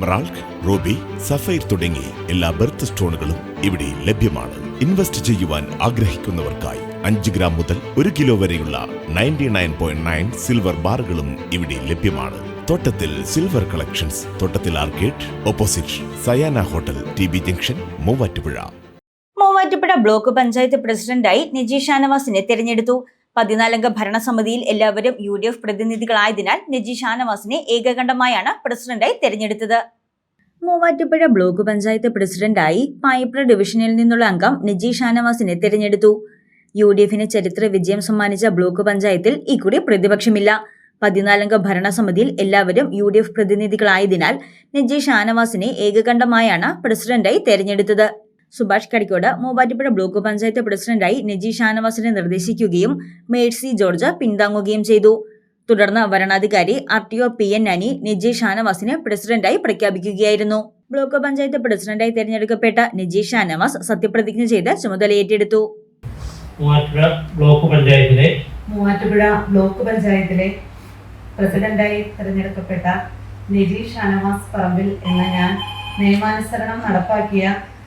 Emerald Ruby സഫൈർ തുടങ്ങി എല്ലാ berth സ്റ്റോണുകളും ഇവിടെ ലഭ്യമാണ്. ഇൻവെസ്റ്റ് ചെയ്യുവാൻ ആഗ്രഹിക്കുന്നവർക്കായി അഞ്ച് ഗ്രാം മുതൽ ഒരു കിലോ വരെയുള്ള ninety nine point nine silver ബാറുകളും ഇവിടെ ലഭ്യമാണ്. തോട്ടത്തിൽ സിൽവർ കളക്ഷൻസ് തോട്ടത്തിൽ arcade opposite Sayana hotel T B junction Muvattupuzha. Muvattupuzha block panchayat പ്രസിഡന്റായി നിജി ഷാനവാസിനെ തെരഞ്ഞെടുത്തു. പതിനാലംഗ ഭരണസമിതിയിൽ എല്ലാവരും യു ഡി എഫ് പ്രതിനിധികളായതിനാൽ നജി ഷാനവാസിനെ ഏകകണ്ഠമായാണ് പ്രസിഡന്റായി തെരഞ്ഞെടുത്തത്. മൂവാറ്റുപുഴ ബ്ലോക്ക് പഞ്ചായത്ത് പ്രസിഡന്റായി പായിപ്ര ഡിവിഷനിൽ നിന്നുള്ള അംഗം നജി ഷാനവാസിനെ തെരഞ്ഞെടുത്തു. യു ഡി എഫിന് ചരിത്ര വിജയം സമ്മാനിച്ച ബ്ലോക്ക് പഞ്ചായത്തിൽ ഇക്കുറി പ്രതിപക്ഷമില്ല. പതിനാലംഗ ഭരണസമിതിയിൽ എല്ലാവരും യു ഡി എഫ് പ്രതിനിധികളായതിനാൽ നജി ഷാനവാസിനെ ഏകകണ്ഠമായാണ് പ്രസിഡന്റായി തെരഞ്ഞെടുത്തത്. സുഭാഷ് കടിക്കോട് മൂവാറ്റുപുഴ ബ്ലോക്ക് പഞ്ചായത്ത് പ്രസിഡന്റായി നജി ഷാനവാസിനെ നിർദ്ദേശിക്കുകയും മേഴ്സി ജോർജ് പിന്താങ്ങുകയും ചെയ്തു. തുടർന്ന് വരണാധികാരി R T O P N Ani Naji ഷാനവാസിനെ പ്രസിഡന്റായി പ്രഖ്യാപിക്കുകയായിരുന്നു. ബ്ലോക്ക് പഞ്ചായത്ത് പ്രസിഡന്റായി തെരഞ്ഞെടുക്കപ്പെട്ട നജി ഷാനവാസ് സത്യപ്രതിജ്ഞ ചെയ്ത് ചുമതലയേറ്റെടുത്തു. മൂവാറ്റുപുഴ ബ്ലോക്ക് പഞ്ചായത്തിലെ മൂവാറ്റുപുഴ ബ്ലോക്ക് പഞ്ചായത്തിലെ പ്രസിഡന്റായി തിരഞ്ഞെടുക്കപ്പെട്ട നിജി ഷാനവാസ് പറമ്പിൽ എന്ന ഞാൻ നിയമാനുസരണം നടപ്പാക്കിയ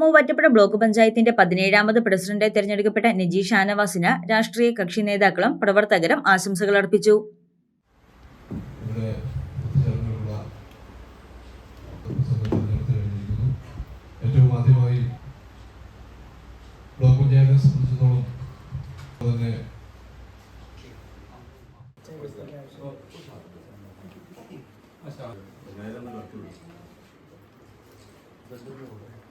മൂവാറ്റുപുഴ ബ്ലോക്ക് പഞ്ചായത്തിന്റെ പതിനേഴാമത് പ്രസിഡന്റായി തെരഞ്ഞെടുക്കപ്പെട്ട നജി ഷാനവാസിന് രാഷ്ട്രീയ കക്ഷി നേതാക്കളും പ്രവർത്തകരും ആശംസകൾ അർപ്പിച്ചു. ഏറ്റവും ആദ്യമായി ബ്ലോക്ക് പഞ്ചായത്തിനെ സംബന്ധിച്ചിടത്തോളം തന്നെ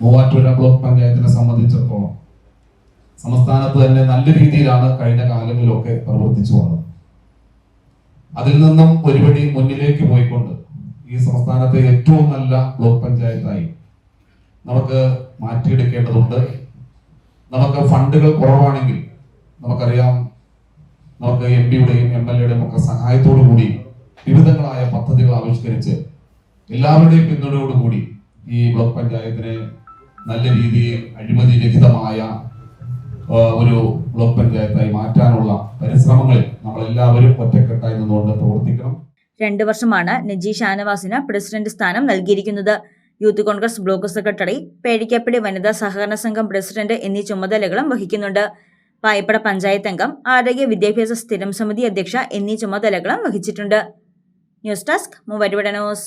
മൂവാറ്റുപുഴ ബ്ലോക്ക് പഞ്ചായത്തിനെ സംബന്ധിച്ചിടത്തോളം സംസ്ഥാനത്ത് തന്നെ നല്ല രീതിയിലാണ് കഴിഞ്ഞ കാലങ്ങളിലൊക്കെ പ്രവർത്തിച്ചു വന്നത്. അതിൽ നിന്നും ഒരുപടി മുന്നിലേക്ക് പോയിക്കൊണ്ട് ഈ സംസ്ഥാനത്തെ ഏറ്റവും നല്ല ബ്ലോക്ക് പഞ്ചായത്തായി നമുക്ക് മാറ്റിയെടുക്കേണ്ടതുണ്ട്. നമുക്ക് ഫണ്ടുകൾ കുറവാണെങ്കിൽ നമുക്കറിയാം നമുക്ക് എം പിയുടെയും എം എൽ എയുടെയും ഒക്കെ സഹായത്തോടു കൂടി വിവിധങ്ങളായ പദ്ധതികൾ ആവിഷ്കരിച്ച് എല്ലാവരുടെയും പിന്തുണയോടുകൂടി ഈ ബ്ലോക്ക് പഞ്ചായത്തിനെ നല്ല രീതിയിൽ അഴിമതി രഹിതമായ ഒരു ബ്ലോക്ക് പഞ്ചായത്തായി മാറ്റാനുള്ള പരിശ്രമങ്ങളിൽ നമ്മളെല്ലാവരും ഒറ്റക്കെട്ടായി നിന്നുകൊണ്ട് പ്രവർത്തിക്കണം. രണ്ട് വർഷമാണ് നജി ഷാനവാസിന് പ്രസിഡന്റ് സ്ഥാനം നൽകിയിരിക്കുന്നത്. യൂത്ത് കോൺഗ്രസ് ബ്ലോക്ക് സെക്രട്ടറി പേടിക്കപ്പടി വനിതാ സഹകരണ സംഘം പ്രസിഡന്റ് എന്നീ ചുമതലകളും വഹിക്കുന്നുണ്ട്. പായപ്പട പഞ്ചായത്ത് അംഗം ആരോഗ്യ വിദ്യാഭ്യാസ സ്ഥിരം സമിതി അധ്യക്ഷ എന്നീ ചുമതലകളും വഹിച്ചിട്ടുണ്ട്. News desk Muvattupuzha news.